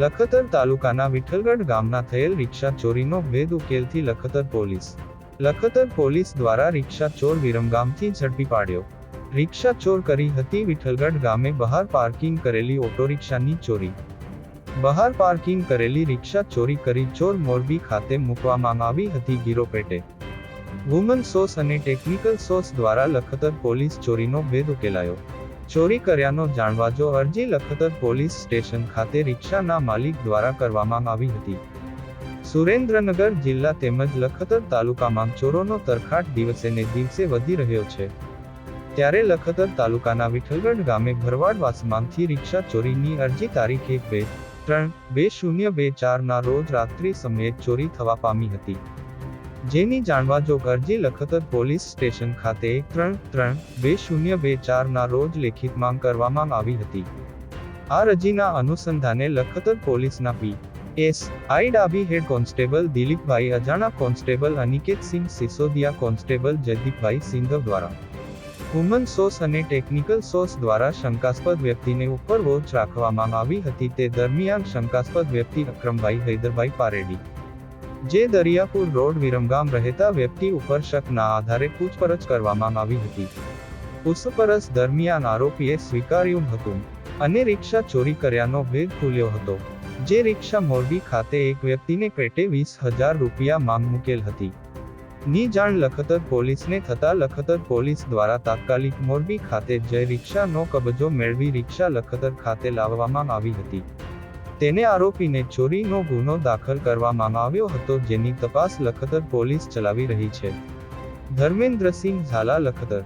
લખતર તાલુકાના વિઠ્ઠલગઢ ગામના થયેલ રિક્ષા ચોરીનો ભેદ ઉકેલથી લખતર પોલીસ. લખતર પોલીસ દ્વારા રિક્ષા ચોર વિરમગામથી ઝડપી પાડ્યો. રિક્ષા ચોર કરી હતી વિઠ્ઠલગઢ ગામે બહાર પાર્કિંગ કરેલી ઓટો રિક્ષાની ચોરી. બહાર પાર્કિંગ કરેલી રિક્ષા ચોરી કરી ચોર મોરબી ખાતે મૂકવામાં આવી હતી ગીરો પેટે. વુમન સોસ અને ટેકનિકલ સોસ દ્વારા લખતર પોલીસ ચોરીનો ભેદ ઉકેલાયો. ચોરી કર્યાનો જાણવા જો અરજી લખતર પોલીસ સ્ટેશન ખાતે રિક્ષાના માલિક દ્વારા કરવામાં આવી હતી. સુરેન્દ્રનગર જિલ્લા તેમજ લખતર તાલુકામાં ચોરોનો તરખાટ દિવસે ને દિવસે વધી રહ્યો છે. ત્યારે લખતર તાલુકાના વિઠ્ઠલગઢ ગામે ભરવાડવાસમાંથી રિક્ષા ચોરીની અરજી તારીખ એક બે ત્રણ બે શૂન્ય બે ચારના રોજ રાત્રિ સમયે ચોરી થવા પામી હતી. જેની જાણવા જોગ અરજી લખતર પોલીસ સ્ટેશન ખાતે ત્રણ ત્રણ બે શૂન્ય બે ચારના રોજ લેખિત માંગ કરવામાં આવી હતી. આ અરજીના અનુસંધાને લખતર પોલીસના P S. I. Dabhi head constable Dilipbhai Ajana, constable Aniketsinh Sisodiya, constable Jaydeepbhai Sindhav દ્વારા. વુમન સોસ અને ટેકનિકલ સોર્સ દ્વારા શંકાસ્પદ વ્યક્તિને ઉપર વોચ રાખવામાં આવી હતી તે દરમિયાન શંકાસ્પદ વ્યક્તિ અક્રમભાઈ હૈદરભાઈ પારેડી. જે દરિયાપુર રોડ વિરમગામ રહેતા વ્યક્તિ ઉપર શકના આધારે પૂછપરછ કરવામાં આવી હતી. પૂછપરછ દરમિયાન આરોપીએ સ્વીકાર્યું હતું અને રિક્ષા ચોરી કર્યાનો ભેદ ખુલ્યો હતો. જે રિક્ષા મોરબી ખાતે એક વ્યક્તિને પેટે વીસ હજાર રૂપિયા માંગ મૂકેલ હતી. ની જાણ લખતર પોલીસને થતા લખતર પોલીસ દ્વારા તાત્કાલિક મોરબી ખાતે જઈ રિક્ષાનો કબજો મેળવી રિક્ષા લખતર ખાતે લાવવામાં આવી હતી. તેને આરોપીને ચોરીનો ગુનો દાખલ કરવામાં આવ્યો હતો જેની તપાસ લખતર પોલીસ ચલાવી રહી છે. ધર્મેન્દ્રસિંહ ઝાલા લખતર